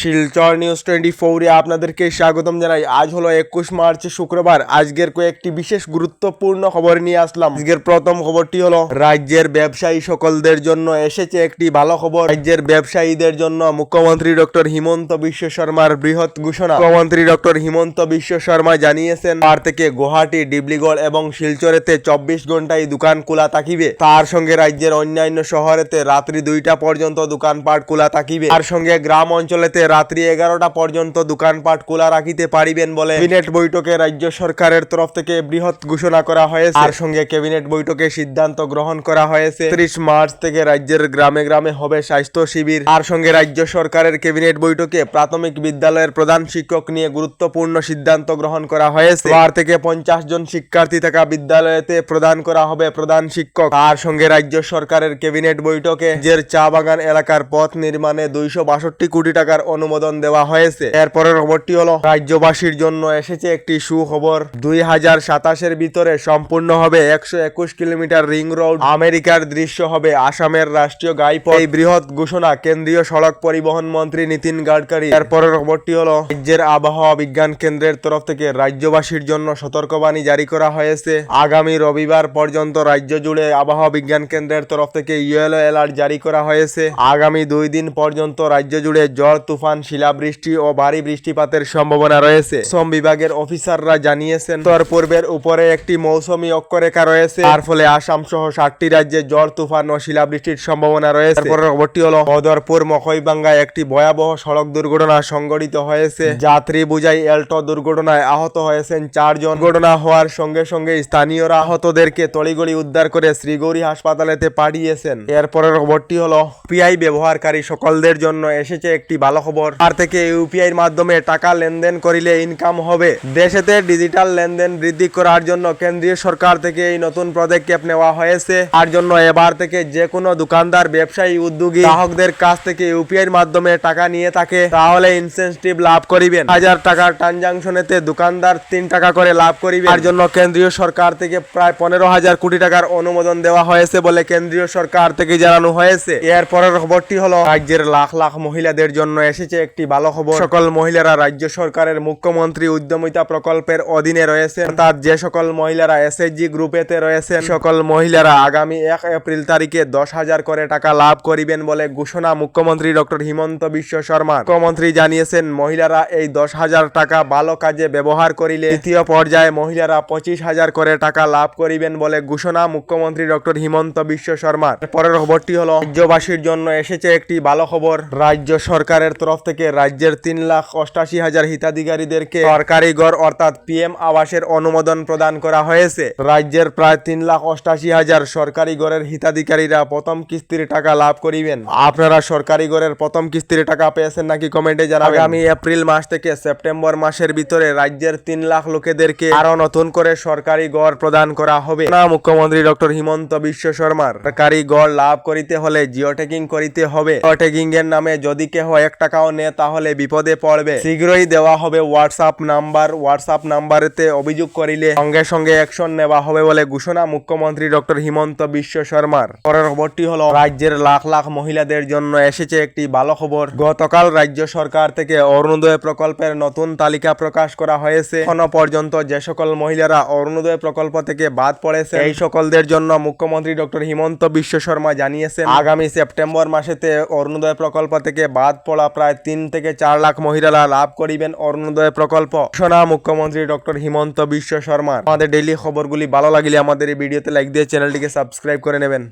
Silchar news twenty ফোরে আপনাদেরকে স্বাগতম জানাই। আজ হলো একুশ মার্চ, শুক্রবার। আজকের কয়েকটি বিশেষ গুরুত্বপূর্ণ খবর নিয়ে আসলাম। আজকের প্রথম খবরটি হলো, রাজ্যের ব্যবসায়ী সকলদের জন্য এসেছে একটি ভালো খবর। রাজ্যের ব্যবসায়ীদের জন্য মুখ্যমন্ত্রী ডক্টর হিমন্ত বিশ্ব শর্মার বৃহৎ ঘোষণা। মুখ্যমন্ত্রী ডক্টর হিমন্ত বিশ্ব শর্মা জানিয়েছেন আর থেকে গুয়াহাটি ডিব্লিগড় এবং শিলচরেতে চব্বিশ ঘন্টায় দোকান খোলা থাকিবে। তার সঙ্গে রাজ্যের অন্যান্য শহরেতে রাত্রি দুইটা পর্যন্ত দোকানপাট খোলা থাকিবে। তার সঙ্গে গ্রাম অঞ্চলেতে রাত্রি এগারোটা পর্যন্ত দোকানপাট খোলা রাখিতে পারিবেন বলে ক্যাবিনেট বৈঠকে রাজ্য সরকারের তরফ থেকে বৃহৎ ঘোষণা করা হয়েছে। তার সঙ্গে ক্যাবিনেট বৈঠকে সিদ্ধান্ত গ্রহণ করা হয়েছে। ত্রিশ মার্চ থেকে রাজ্যের গ্রামে গ্রামে হবে স্বাস্থ্য শিবির। তার সঙ্গে রাজ্য সরকারের ক্যাবিনেট বৈঠকে প্রাথমিক বিদ্যালয়ের প্রধান শিক্ষক নিয়ে গুরুত্বপূর্ণ সিদ্ধান্ত গ্রহণ করা হয়েছে। আর থেকে পঞ্চাশ জন শিক্ষার্থী থাকা বিদ্যালয়েতে প্রদান করা হবে প্রধান শিক্ষক। তার সঙ্গে রাজ্য সরকারের ক্যাবিনেট বৈঠকে যে চা বাগান এলাকার পথ নির্মাণে দুইশো বাষট্টি কোটি টাকার অনুমোদন দেওয়া হয়েছে। এরপরের খবরটি হলো, রাজ্যবাসীর জন্য এসেছে একটি সুখবর। দুই হাজার সাতাশের ভিতরে সম্পূর্ণ হবে একশো একুশ কিলোমিটার রিং রোড। আমেরিকার দৃশ্য হবে আসামের রাষ্ট্রীয় গাইপথ এই বৃহৎ ঘোষণা কেন্দ্রীয় সড়ক পরিবহন মন্ত্রী নীতিন গাডকারি। এরপরের খবরটি হলো, রাজ্যের আবহাওয়া বিজ্ঞান কেন্দ্রের তরফ থেকে রাজ্যবাসীর জন্য সতর্কবাণী জারি করা হয়েছে। আগামী রবিবার পর্যন্ত রাজ্য জুড়ে আবহাওয়া বিজ্ঞান কেন্দ্রের তরফ থেকে ইয়েলো অ্যালার্ট জারি করা হয়েছে। আগামী দুই দিন পর্যন্ত রাজ্য জুড়ে ঝড় তুফান শিলাবৃষ্টি ও ভারী বৃষ্টিপাতের সম্ভাবনা রয়েছে। শ্রম বিভাগের অফিসাররা জানিয়েছেন, উত্তর পূর্বের উপরে একটি মৌসুমী অক্ষরেখা রয়েছে তার ফলে আসাম সহ ষাটটি রাজ্যে ঝড়, তুফান ও শিলাবৃষ্টির সম্ভাবনা রয়েছে। তারপরে খবরটি হলো বদরপুর মখইবাঙ্গায় একটি ভয়াবহ সড়ক দুর্ঘটনা সংঘটিত হয়েছে। যাত্রী বুঝাই এল্টো দুর্ঘটনায় আহত হয়েছেন চারজন। দুর্ঘটনা হওয়ার সঙ্গে সঙ্গে স্থানীয়রা আহতদেরকে তড়িগড়ি উদ্ধার করে শ্রীগৌরী হাসপাতালেতে পাঠিয়েছেন। এরপরের খবরটি হল পিআই ব্যবহারকারী সকলদের জন্য এসেছে একটি ভালো খবর আর থেকে ইউপিআই এর মাধ্যমে টাকা লেনদেন করিলে ইনকাম হবে। দেশেতে ডিজিটাল লেনদেন বৃদ্ধি করার জন্য কেন্দ্রীয় সরকার থেকে এই নতুন পদক্ষেপ নেওয়া হয়েছে। তার জন্য এবার থেকে যে কোনো দোকানদার, ব্যবসায়ী, উদ্যোগী, গ্রাহকদের কাছ থেকে ইউপিআই এর মাধ্যমে টাকা নিয়ে থাকে, তাহলে ইনসেন্টিভ লাভ করিবেন। হাজার টাকার ট্রানজাকশনেতে দোকানদার তিন টাকা করে লাভ করিবে তার জন্য কেন্দ্রীয় সরকার থেকে প্রায় পনেরো হাজার কোটি টাকার অনুমোদন দেওয়া হয়েছে বলে কেন্দ্রীয় সরকার থেকে জানানো হয়েছে। এর পরের খবরটি হলো, রাজ্যের লাখ লাখ মহিলাদের জন্য এসেছে একটি ভালো খবর সকল মহিলারা রাজ্য সরকারের মুখ্যমন্ত্রী উদ্যমিতা প্রকল্পের অধীনে রয়েছে অর্থাৎ যে সকল মহিলারা এসএইচজি গ্রুপেতে রয়েছেন, সকল মহিলারা আগামী এক এপ্রিল তারিখে দশ হাজার করে টাকা লাভ করিবেন বলে ঘোষণা মুখ্যমন্ত্রী ডক্টর হিমন্ত বিশ্ব শর্মা। মুখ্যমন্ত্রী জানিয়েছেন, মহিলারা এই দশ হাজার টাকা ভালো কাজে ব্যবহার করিলে দ্বিতীয় পর্যায়ে মহিলারা পঁচিশ হাজার করে টাকা লাভ করিবেন বলে ঘোষণা মুখ্যমন্ত্রী ডক্টর হিমন্ত বিশ্ব শর্মার। পরের খবরটি হলো, রাজ্যবাসীর জন্য এসেছে একটি ভালো খবর রাজ্য সরকারের তরফ থেকে রাজ্যের তিন লাখ অষ্টাশি হাজার হিতাধিকারীদেরকে সরকারি ঘর অর্থাৎ পিএম আবাসের অনুমোদন প্রদান করা হয়েছে। রাজ্যের প্রায় তিন লাখ অষ্টাশি হাজার সরকারি ঘরের হিতাধিকারীরা প্রথম কিস্তির টাকা লাভ করিবেন। আপনারা সরকারি ঘরের প্রথম কিস্তির টাকা পেয়েছেন নাকি কমেন্টে জানাবেন। আগামী এপ্রিল মাস থেকে সেপ্টেম্বর মাসের ভিতরে রাজ্যের তিন লাখ লোকেদেরকে আরও নতুন করে সরকারি গড় প্রদান করা হবে। না, মুখ্যমন্ত্রী ডক্টর হিমন্ত বিশ্ব শর্মার। সরকারি গড় লাভ করিতে হলে জিও ট্যাগিং করিতে হবে। জিও ট্যাগিং এর নামে যদি কেহ এক টাকাও তাহলে বিপদে পড়বে। শীঘ্রই দেওয়া হবে হোয়াটসঅ্যাপ নাম্বার হোয়াটসঅ্যাপ নাম্বারেতে অভিযোগ করিলে সঙ্গে সঙ্গে অ্যাকশন নেওয়া হবে বলে ঘোষণা মুখ্যমন্ত্রী ডক্টর হিমন্ত বিশ্ব শর্মার। পরের খবরটি হলো, রাজ্যের লাখ লাখ মহিলাদের জন্য এসেছে একটি ভালো খবর গতকাল রাজ্য সরকার থেকে অরুণোদয় প্রকল্পের নতুন তালিকা প্রকাশ করা হয়েছে। এখনও পর্যন্ত যে সকল মহিলারা অরুণোদয় প্রকল্প থেকে বাদ পড়েছে এই সকলদের জন্য মুখ্যমন্ত্রী ডক্টর হিমন্ত বিশ্ব শর্মা জানিয়েছেন, আগামী সেপ্টেম্বর মাসেতে অরুণোদয় প্রকল্প থেকে বাদ পড়া প্রায় তিন থেকে চার লাখ মহিলারা লাভ করিবেন অরুণোদয় প্রকল্প। ঘোষণা মুখ্যমন্ত্রী ডক্টর হিমন্ত বিশ্ব শর্মা আমাদের ডেইলি খবরগুলি ভালো লাগলে আমাদের এই ভিডিওতে লাইক দিয়ে চ্যানেলটিকে সাবস্ক্রাইব করে নেবেন।